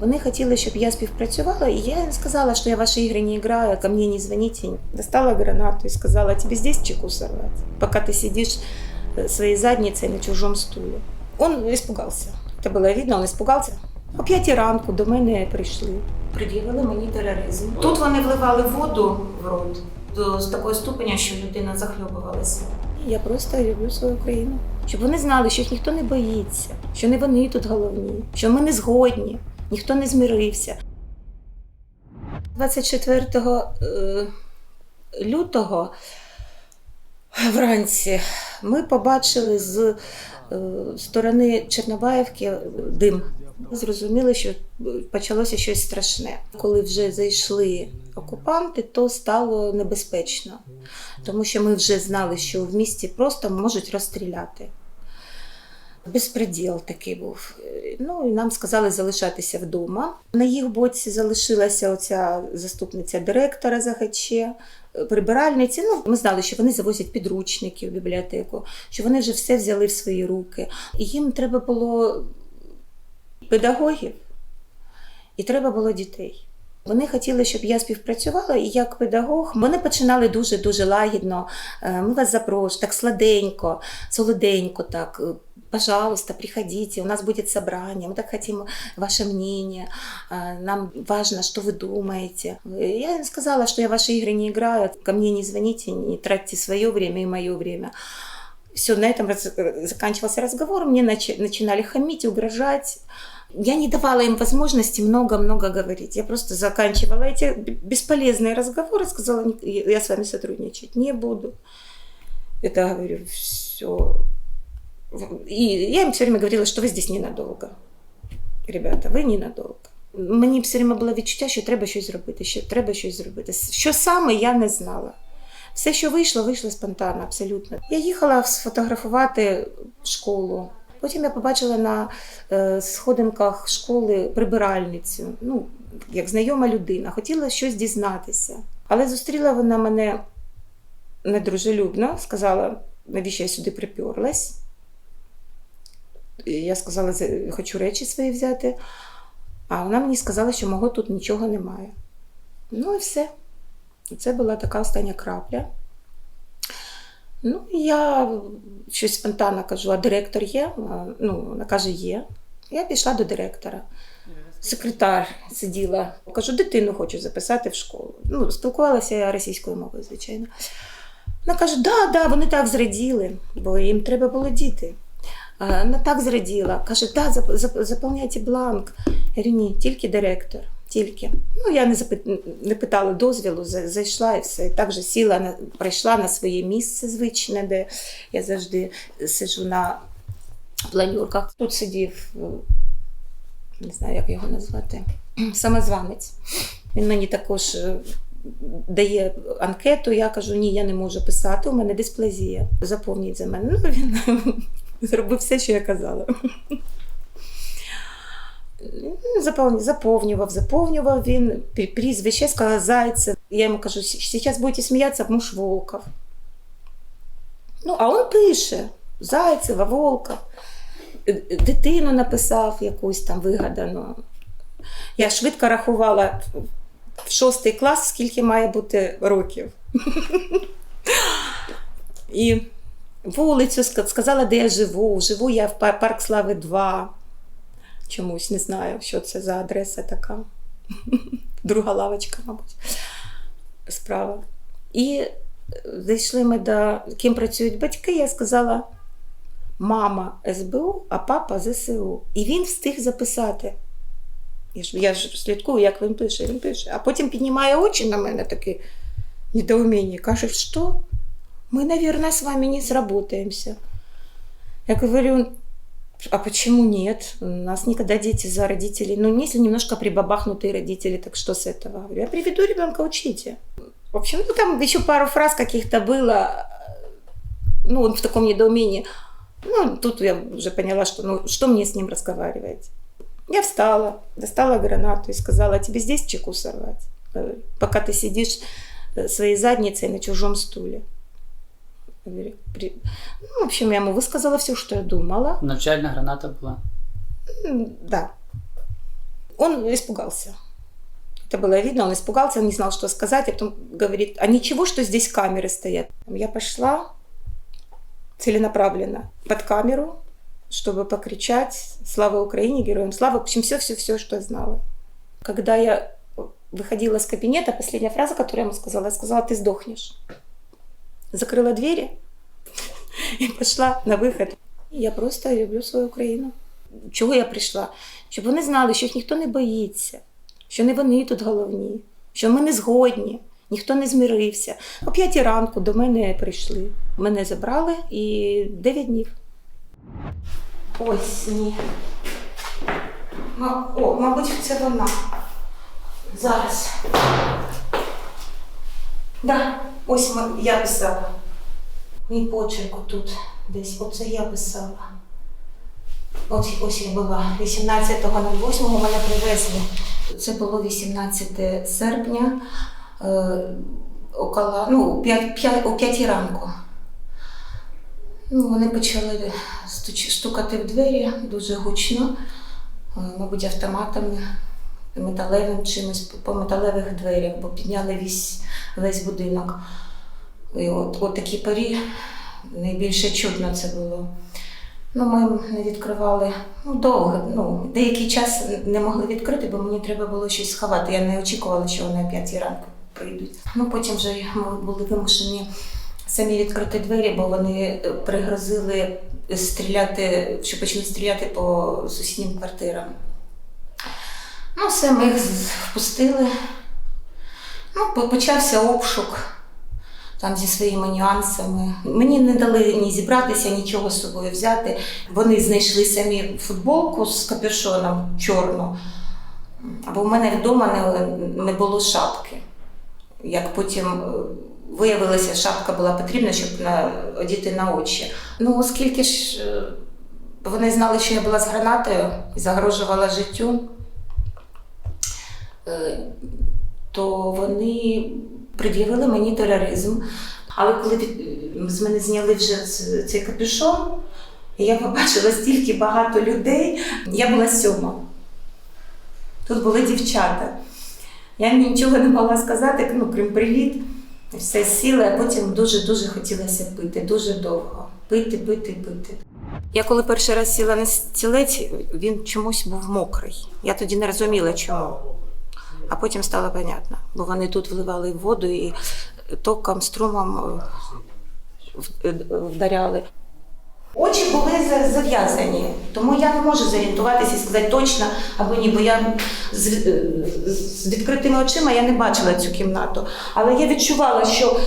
Вони хотіли, щоб я співпрацювала, і я їм сказала, що я в ваші ігри не граю, ко мне не звоните. Достала гранату и сказала, тебе здесь чеку сорвать, пока ты сидишь э, своей задницей на чужом стуле. Он испугался. Это было видно, он испугался. О п'ятій ранку до мене прийшли. Пред'явили мені тероризм. Тут вони вливали воду в рот до з такої ступеня, що людина захльобувалася. Я просто люблю свою країну. Щоб вони знали, що їх ніхто не боїться, що не вони тут головні, що ми не згодні, ніхто не змирився. 24 е, лютого вранці ми побачили з е, сторони Чорнобаївки дим. Зрозуміли, що почалося щось страшне. Коли вже зайшли окупанти, то стало небезпечно, тому що ми вже знали, що в місті просто можуть розстріляти. Безпреділ такий був. Ну і нам сказали залишатися вдома. На їх боці залишилася оця заступниця директора ЗХЧ, прибиральниці. Ну, ми знали, що вони завозять підручники в бібліотеку, що вони вже все взяли в свої руки. І їм треба було педагогів, і треба було дітей. Вони хотіли, щоб я співпрацювала, і як педагог вони починали дуже дуже лагідно. Е, Ми вас запрошуємо, так сладенько, солоденько, так. е, Пожалуйста, приходите, у нас будет собрание, мы так хотим ваше мнение, э, нам важно, что вы думаете. Я им сказала, что я в ваши игры не играю, ко мне не звоните, не тратьте свое время и мое время. Все, на этом раз- э, заканчивался разговор, мне начи- начинали хамить, угрожать. Я не давала им возможности много-много говорить. Я просто заканчивала эти б- бесполезные разговоры, сказала, «Ник- я с вами сотрудничать не буду. Это, говорю, все. И я им все время говорила, що ви здесь ненадовго. Ребята, ви ненадовго. Мені все время було відчуття, що треба щось зробити, що треба щось зробити. Що саме я не знала. Все, що вийшло, вийшло спонтанно, абсолютно. Я їхала сфотографувати школу. Потім я побачила на е, сходинках школи прибиральницю, ну, як знайома людина, хотіла щось дізнатися. Але зустріла вона мене недружелюбно, сказала, навіщо я сюди приперлась. Я сказала, хочу речі свої взяти. А вона мені сказала, що мого тут нічого немає. Ну і все. Це була така остання крапля. Ну, я щось спонтанно кажу, а директор є? Ну, вона каже, є. Я пішла до директора. Секретар сиділа. Кажу, дитину хочу записати в школу. Ну, спілкувалася я російською мовою, звичайно. Вона каже, да, да, вони так зраділи, бо їм треба було діти. Вона так зраділа. Каже, да, зап- зап- заповняйте бланк. Я говорю, ні, тільки директор. Тільки. Ну, я не, запит... не питала дозвілу, зайшла і все. Так же сіла, на... прийшла на своє місце звичне, де я завжди сиджу на планюрках. Тут сидів, е, не знаю, як його назвати, самозванець. Він мені також е, дає анкету, я кажу, ні, я не можу писати, у мене дисплазія. Заповніть за мене. Ну, він зробив все, що я казала. Ну, Заповнював, заповнював, заповнював він прізвище, сказав Зайцев. Я йому кажу, зараз будете сміятися, муж Волков. Ну, а він пише Зайцева, Волков. Е, е, Дитину написав якусь там вигадану. Я швидко рахувала в шостий клас, скільки має бути років. І вулицю сказала, де я живу. Живу я в Парк Слави 2. Чомусь не знаю, що це за адреса така. Друга лавочка, мабуть, справа. І е, зайшли ми до ким працюють батьки, я сказала: мама СБУ, а папа ЗСУ. І він встиг записати. Я ж, я ж слідкую, як він пише, він пише. А потім піднімає очі на мене таке недоуміння. Каже, що? Мы, наверное, с вами не сработаемся. Я говорю, а почему нет? У нас никогда дети за родителей. Ну, если немножко прибабахнутые родители, так что с этого? Я приведу ребенка, учите. В общем, ну там еще пару фраз каких-то было. Ну, он в таком недоумении. Ну, тут я уже поняла, что ну, что мне с ним разговаривать. Я встала, достала гранату и сказала, «А тебе здесь чеку сорвать, пока ты сидишь э, своей задницей на чужом стуле. Я говорю, «При- Ну, в общем, я ему высказала все, что я думала. Навчальна граната була. М, Да. Он испугался. Это было видно, он испугался, он не знал, что сказать, а потом говорит, а ничего, что здесь камеры стоят. Я пошла целенаправленно под камеру, чтобы покричать «Слава Украине, героям слава!» В общем, все-все-все, что я знала. Когда я выходила из кабинета, последняя фраза, которую я ему сказала, я сказала «Ты сдохнешь». Закрыла двери и пошла на вихід. Я просто люблю свою Україну. Чого я прийшла? Щоб вони знали, що їх ніхто не боїться, що не вони тут головні, що ми не згодні, ніхто не змирився. О п'ятій ранку до мене прийшли. Мене забрали і 9 днів. Ось ні. О, мабуть, це вона. Зараз. Да, ось ма- я писала. Мій почерк тут десь. Оце я писала. От ось я була 18.08 мене привезли. Це було 18 серпня, е, около, ну, о 5, 5, о 5 ранку. Ну, вони почали стукати в двері дуже гучно, е, мабуть, автоматами, металевим чимось по металевих дверях, бо підняли весь, весь будинок. І от, от такі парі найбільше чутно це було. Ну, ми не відкривали ну, довго. Ну, деякий час не могли відкрити, бо мені треба було щось сховати. Я не очікувала, що вони о 5 ранку прийдуть. Ну, потім вже ми були вимушені самі відкрити двері, бо вони е, пригрозили стріляти, що почали стріляти по сусіднім квартирам. Ну, все, ми їх впустили. Ну, почався обшук там зі своїми нюансами. Мені не дали ні зібратися, нічого з собою взяти. Вони знайшли самі футболку з капюшоном чорну, або в мене вдома не, не було шапки. Як потім е, виявилося, шапка була потрібна, щоб на, одіти на очі. Ну, оскільки ж е, вони знали, що я була з гранатою і загрожувала життю, то вони пред'явили мені тероризм. Але коли з мене зняли вже цей капюшон, я побачила стільки багато людей, я була сьома. Тут були дівчата. Я нічого не могла сказати, ну, крім привіт. Все сіли, а потім дуже-дуже хотілося пити, дуже довго. Пити, пити, пити. Я коли перший раз сіла на стілець, він чомусь був мокрий. Я тоді не розуміла, чому. А потім стало понятно, бо вони тут вливали воду і током, струмом е, е, вдаряли. Очі були зав'язані, тому я не можу зорієнтуватися і сказати точно або ні, бо я з, е, з відкритими очима я не бачила цю кімнату. Але я відчувала, що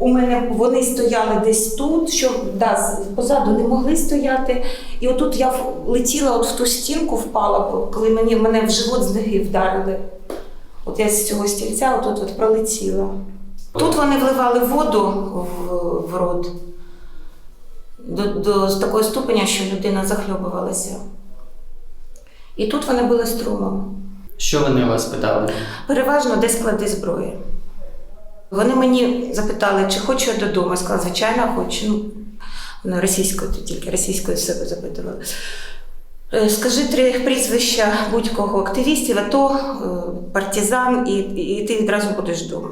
у мене вони стояли десь тут, що да, позаду не могли стояти. І отут я летіла от в ту стінку, впала, коли мені мене в живот з ноги вдарили. От я з цього стільця отут от пролетіла. Тут вони вливали воду в, в рот до, до з такої ступеня, що людина захльобувалася. І тут вони були струмом. Що вони у вас питали? Переважно де склади зброї. Вони мені запитали, чи хочу я додому. Я сказала, звичайно, хочу. Ну, російською тільки російською себе запитували. Е, Скажи три прізвища будь-кого активістів, АТО, е, партизан, і, і ти відразу будеш вдома.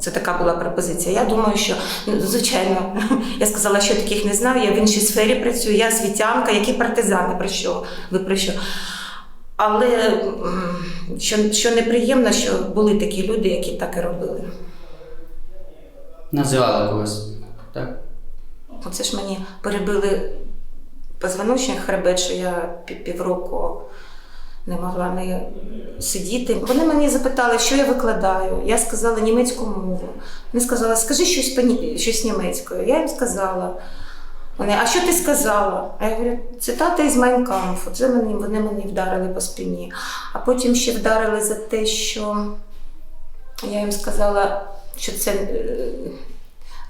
Це така була пропозиція. Я думаю, що ну, звичайно, я сказала, що таких не знаю. Я в іншій сфері працюю, я світянка, які партизани, про що ви про що. Але що, що неприємно, що були такі люди, які так і робили. Називали когось. Так? Оце ж мені перебили позвоночник хребет, що я півроку не могла не сидіти. Вони мені запитали, що я викладаю. Я сказала німецьку мову. Вони сказали, скажи щось, щось німецькою. Я їм сказала. Вони, а що ти сказала? А я говорю, цитата із Майнкамфу. Це мені, вони мені вдарили по спині. А потім ще вдарили за те, що я їм сказала, що це. е,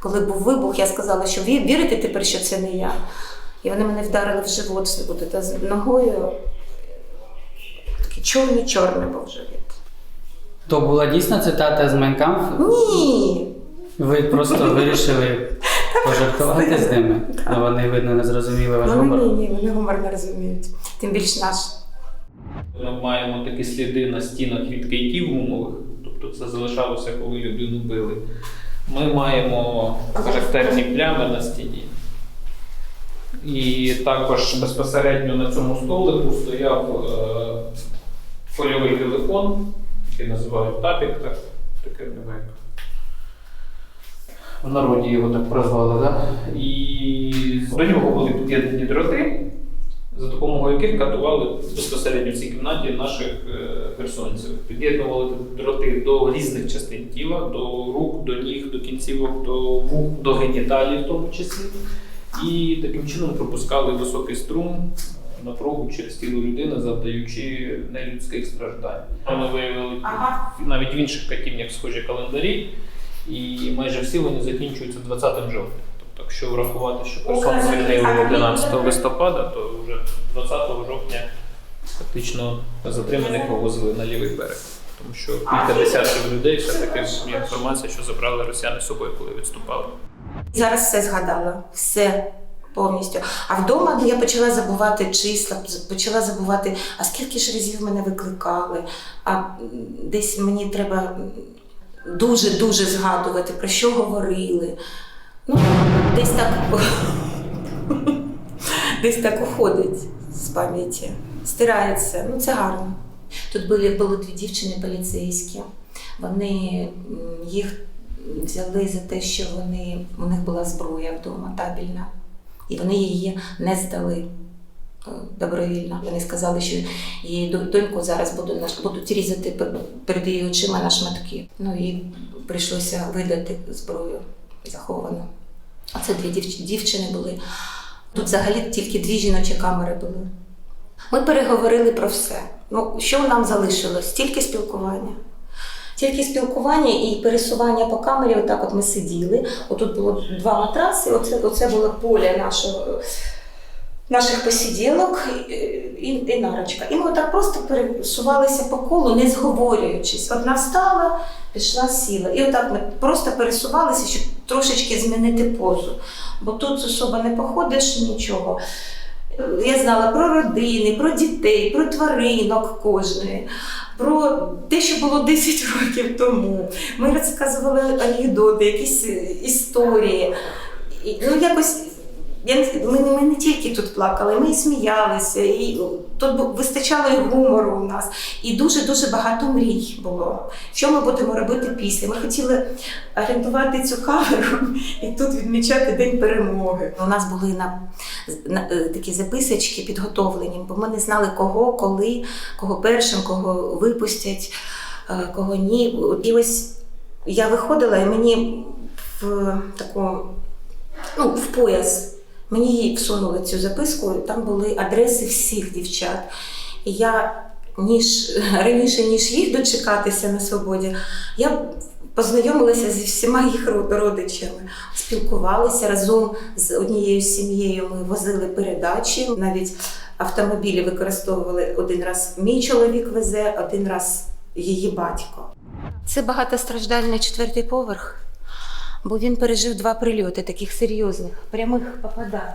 Коли був вибух, я сказала, що «Ві- вірите тепер, що це не я. І вони мене вдарили в живот от це з ногою. Такий чорний чорний був живіт. То була дійсна цитата з Майнкамф? Ні. Ви просто вирішили пожартувати з ними. А вони, видно, не зрозуміли ваш гумор. ні, ні, вони гумор не розуміють. Тим більш наш. Ми маємо такі сліди на стінах від кийків гумових, тобто це залишалося, коли людину били. Ми маємо характерні плями на стіні. І також безпосередньо на цьому столику стояв е, польовий телефон, який називають тапік, так, таке новеньке. В народі його так прозвали, так? І до нього були під'єднані дроти, за допомогою яких катували безпосередньо в цій кімнаті наших е, херсонців. Під'єднували дроти до різних частин тіла, до рук, до ніг, до кінцівок, до вух, до геніталій в тому числі. І таким чином пропускали високий струм напругу через тіло людини, завдаючи нелюдських страждань. Ми виявили Ага. навіть в інших катівнях схожі календарі, і майже всі вони закінчуються 20 жовтня. Тобто, якщо врахувати, що Херсон звільнили 11 листопада, то вже 20 жовтня фактично затриманих повозили на лівий берег. Тому що кілька десятків людей все-таки інформація, що забрали росіяни з собою, коли відступали. Зараз все згадала, все повністю. А вдома я почала забувати числа, почала забувати, а скільки ж разів мене викликали, а десь мені треба дуже-дуже згадувати, про що говорили. Ну, десь так, десь так уходить з пам'яті, стирається. Ну, це гарно. Тут були, були дві дівчини поліцейські. Вони їх взяли за те, що вони, у них була зброя вдома табельна, і вони її не здали е, добровільно. Вони сказали, що її доньку зараз будуть, будуть різати перед її очима на шматки. Ну і прийшлося видати зброю заховану. А це дві дівчини були. Тут взагалі тільки дві жіночі камери були. Ми переговорили про все. Ну, що нам залишилось? Тільки спілкування. Тільки спілкування і пересування по камері, отак от ми сиділи. Отут було два матраси, оце, оце було поле нашого, наших посиділок і, і, нарочка. І ми отак просто пересувалися по колу, не зговорюючись. Одна встала, пішла, сіла. І отак ми просто пересувалися, щоб трошечки змінити позу. Бо тут особо не походиш нічого. Я знала про родини, про дітей, про тваринок кожної, про те, що було 10 років тому. Ми розказували анекдоти, якісь е, історії. Ну, якось, я ми, ми не тільки тут плакали, ми і сміялися, і тут вистачало і гумору у нас, і дуже-дуже багато мрій було. Що ми будемо робити після? Ми хотіли орієнтувати цю камеру і тут відмічати День перемоги. У нас були на, на е, такі записочки підготовлені, бо ми не знали, кого, коли, кого першим, кого випустять, е, кого ні. І ось я виходила, і мені в таку, ну, в пояс. Мені її всунули цю записку, там були адреси всіх дівчат. І я ніж раніше, ніж їх дочекатися на свободі, я познайомилася зі всіма їх родичами, спілкувалися разом з однією сім'єю. Ми возили передачі, навіть автомобілі використовували один раз мій чоловік везе, один раз її батько. Це багатостраждальний четвертий поверх, бо він пережив два прильоти, таких серйозних, прямих попадань.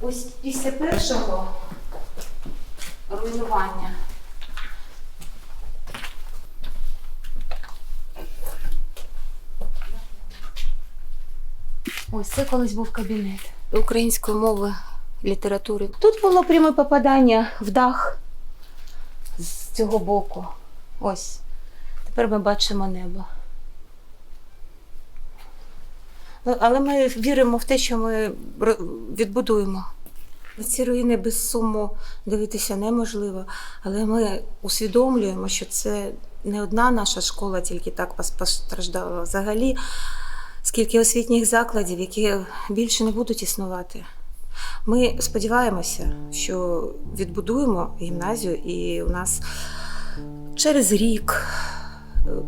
Ось після першого руйнування. Ось це колись був кабінет української мови, літератури. Тут було пряме попадання в дах з цього боку. Ось. Тепер ми бачимо небо. Ну, Але ми віримо в те, що ми відбудуємо. Ці руїни без суму дивитися неможливо, але ми усвідомлюємо, що це не одна наша школа тільки так постраждала. Взагалі, скільки освітніх закладів, які більше не будуть існувати. Ми сподіваємося, що відбудуємо гімназію, і у нас через рік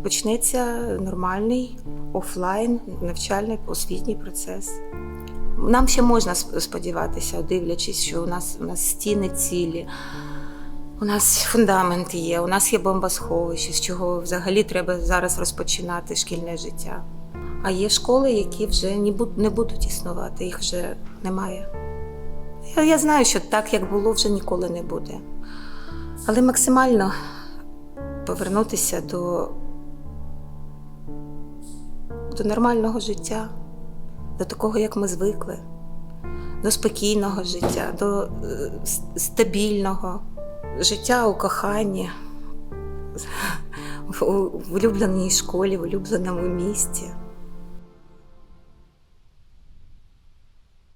почнеться нормальний офлайн навчальний освітній процес. Нам ще можна сподіватися, дивлячись, що у нас, у нас стіни цілі, у нас фундамент є, у нас є бомбосховище, з чого взагалі треба зараз розпочинати шкільне життя. А є школи, які вже не будуть існувати, їх вже немає. Я, я знаю, що так, як було, вже ніколи не буде. Але максимально повернутися до, до нормального життя, до такого, як ми звикли, до спокійного життя, до е, стабільного життя у коханні, в улюбленій школі, в улюбленому місті.